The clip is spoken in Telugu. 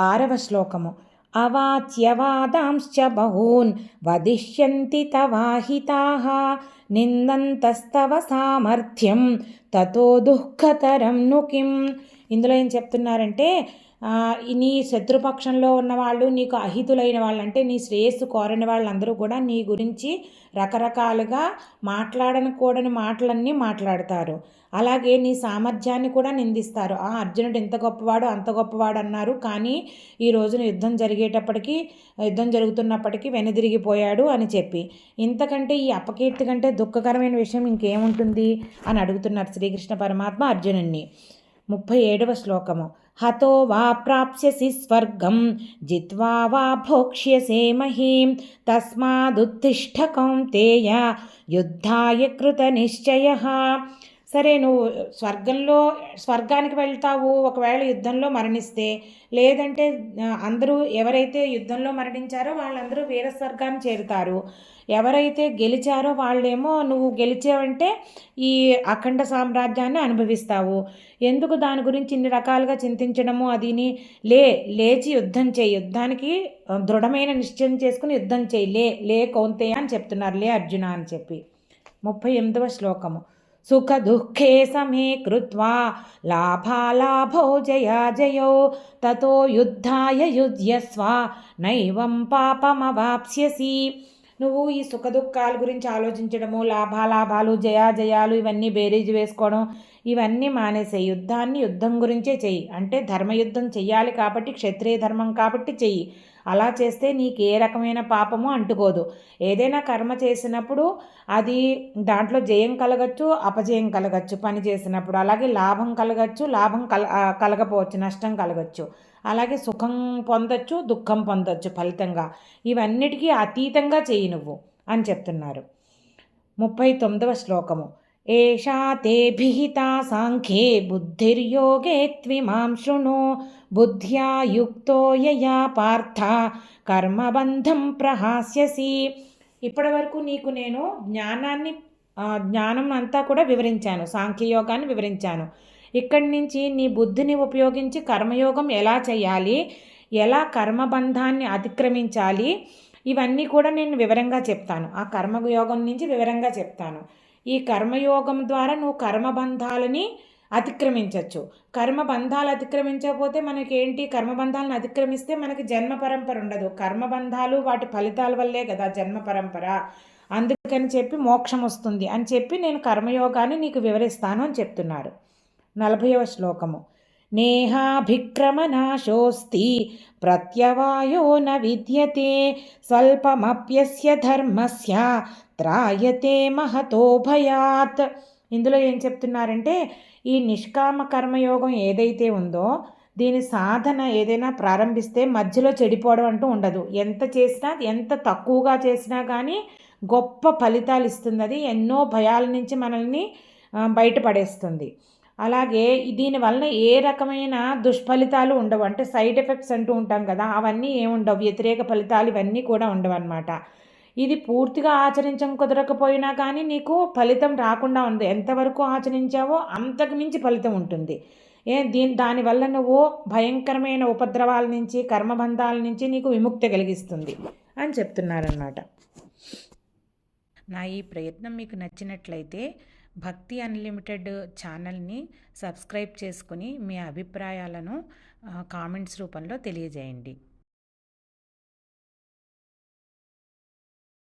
ఆరవ శ్లోకము. అవాచ్యవాదాంశ్చ బహూన్ వదిష్యంతి తవాహితాః నిందంతస్తవ సామర్థ్యం తతో దుఃఖతరం ను కిం. ఇందులో ఏం చెప్తున్నారంటే నీ శత్రుపక్షంలో ఉన్నవాళ్ళు నీకు అహితులైన వాళ్ళు అంటే నీ శ్రేయస్సు కోరని వాళ్ళందరూ కూడా నీ గురించి రకరకాలుగా మాట్లాడనకూడని మాటలన్నీ మాట్లాడతారు. అలాగే నీ సామర్థ్యాన్ని కూడా నిందిస్తారు. ఆ అర్జునుడు ఇంత గొప్పవాడు అంత గొప్పవాడు అన్నారు కానీ ఈ రోజున యుద్ధం జరిగేటప్పటికీ యుద్ధం జరుగుతున్నప్పటికీ వెనుదిరిగిపోయాడు అని చెప్పి. ఇంతకంటే ఈ అపకీర్తి కంటే దుఃఖకరమైన విషయం ఇంకేముంటుంది? అని అడుగుతున్నారు శ్రీకృష్ణ పరమాత్మ అర్జునుణ్ణి. ముప్పై ఏడవ శ్లోకము. हतो वा प्राप्स्यसि स्वर्गं जित्वा वा भोक्ष्यसे महीं। तस्मादुत्तिष्ठ कौन्तेय युद्धाय कृतनिश्चयः। సరే నువ్వు స్వర్గంలో స్వర్గానికి వెళ్తావు ఒకవేళ యుద్ధంలో మరణిస్తే. లేదంటే అందరూ ఎవరైతే యుద్ధంలో మరణించారో వాళ్ళందరూ వీర స్వర్గాన్ని చేరుతారు. ఎవరైతే గెలిచారో వాళ్ళేమో నువ్వు గెలిచావంటే ఈ అఖండ సామ్రాజ్యాన్ని అనుభవిస్తావు. ఎందుకు దాని గురించి ఇన్ని రకాలుగా చింతించడము అదిని? లే లేచి యుద్ధం చేయి. యుద్ధానికి దృఢమైన నిశ్చయం చేసుకుని యుద్ధం చేయి. లే లే కౌంతేయ అని చెప్తున్నారు. లే అర్జున అని చెప్పి. ముప్పై ఎనిమిదవ శ్లోకము. సుఖదుఃఖే సమే కృత్వా లాభాలాభో జయాజయో తతో యుద్ధాయ యుధ్యస్వ నైవం పాపమవాప్స్యసి నువ్వు ఈ సుఖదుఖాల గురించి ఆలోచించడము లాభాలాభాలు జయాజయాలు ఇవన్నీ బేరీజు వేసుకోవడం ఇవన్నీ మానేసే యుద్ధాన్ని యుద్ధం గురించే చెయ్యి. అంటే ధర్మయుద్ధం చెయ్యాలి కాబట్టి క్షత్రియ ధర్మం కాబట్టి చెయ్యి. అలా చేస్తే నీకు ఏ రకమైన పాపము అంటుకోదు. ఏదైనా కర్మ చేసినప్పుడు అది దాంట్లో జయం కలగచ్చు అపజయం కలగచ్చు పని చేసినప్పుడు. అలాగే లాభం కలగచ్చు లాభం కల కలగపోవచ్చు నష్టం కలగచ్చు. అలాగే సుఖం పొందొచ్చు దుఃఖం పొందొచ్చు ఫలితంగా. ఇవన్నిటికీ అతీతంగా చెయ్యి నువ్వు అని చెప్తున్నారు. ముప్పై తొమ్మిదవ శ్లోకము. ఏషా తే సాంఖ్యే బుద్ధిర్యోగే త్విమాం శృణు బుద్ధ్యా యుక్తో పార్థ కర్మబంధం ప్రహాస్యసి ఇప్పటివరకు నీకు నేను జ్ఞానాన్ని జ్ఞానం అంతా కూడా వివరించాను సాంఖ్యయోగాన్ని వివరించాను. ఇక్కడి నుంచి నీ బుద్ధిని ఉపయోగించి కర్మయోగం ఎలా చేయాలి ఎలా కర్మబంధాన్ని అతిక్రమించాలి ఇవన్నీ కూడా నేను వివరంగా చెప్తాను. ఆ కర్మయోగం నుంచి వివరంగా చెప్తాను. ఈ కర్మయోగం ద్వారా నువ్వు కర్మబంధాలని అతిక్రమించవచ్చు కర్మబంధాలు అతిక్రమించకపోతే మనకేంటి? కర్మబంధాలను అతిక్రమిస్తే మనకి జన్మ పరంపర ఉండదు. కర్మబంధాలు వాటి ఫలితాల వల్లే కదా జన్మ పరంపర. అందుకని చెప్పి మోక్షం వస్తుంది అని చెప్పి నేను కర్మయోగాన్ని నీకు వివరిస్తాను అని చెప్తున్నారు. నలభైవ శ్లోకము. నేహాభిక్రమనాశోస్తి ప్రత్యవాయో న విద్యతే స్వల్పమప్యస్య ధర్మస్య త్రాయతే మహతో భయాత్ ఇందులో ఏం చెప్తున్నారంటే ఈ నిష్కామ కర్మయోగం ఏదైతే ఉందో దీని సాధన ఏదైనా ప్రారంభిస్తే మధ్యలో చెడిపోవడం అంటూ ఉండదు. ఎంత చేసినా ఎంత తక్కువగా చేసినా కానీ గొప్ప ఫలితాలు ఇస్తుంది అది ఎన్నో భయాల నుంచి మనల్ని బయటపడేస్తుంది. అలాగే దీనివలన ఏ రకమైన దుష్ఫలితాలు ఉండవు. అంటే సైడ్ ఎఫెక్ట్స్ అంటూ ఉంటాం కదా అవన్నీ ఏముండవు. వ్యతిరేక ఫలితాలు ఇవన్నీ కూడా ఉండవు అనమాట ఇది పూర్తిగా ఆచరించం కుదరకపోయినా కానీ నీకు ఫలితం రాకుండా ఉంది. ఎంతవరకు ఆచరించావో అంతకు మించి ఫలితం ఉంటుంది. ఏ దీని దానివల్ల నువ్వు భయంకరమైన ఉపద్రవాల నుంచి కర్మబంధాల నుంచి నీకు విముక్తి కలిగిస్తుంది అని చెప్తున్నారన్నమాట. నా ఈ ప్రయత్నం మీకు నచ్చినట్లయితే భక్తి అన్లిమిటెడ్ ఛానల్ని సబ్స్క్రైబ్ చేసుకుని మీ అభిప్రాయాలను కామెంట్స్ రూపంలో తెలియజేయండి.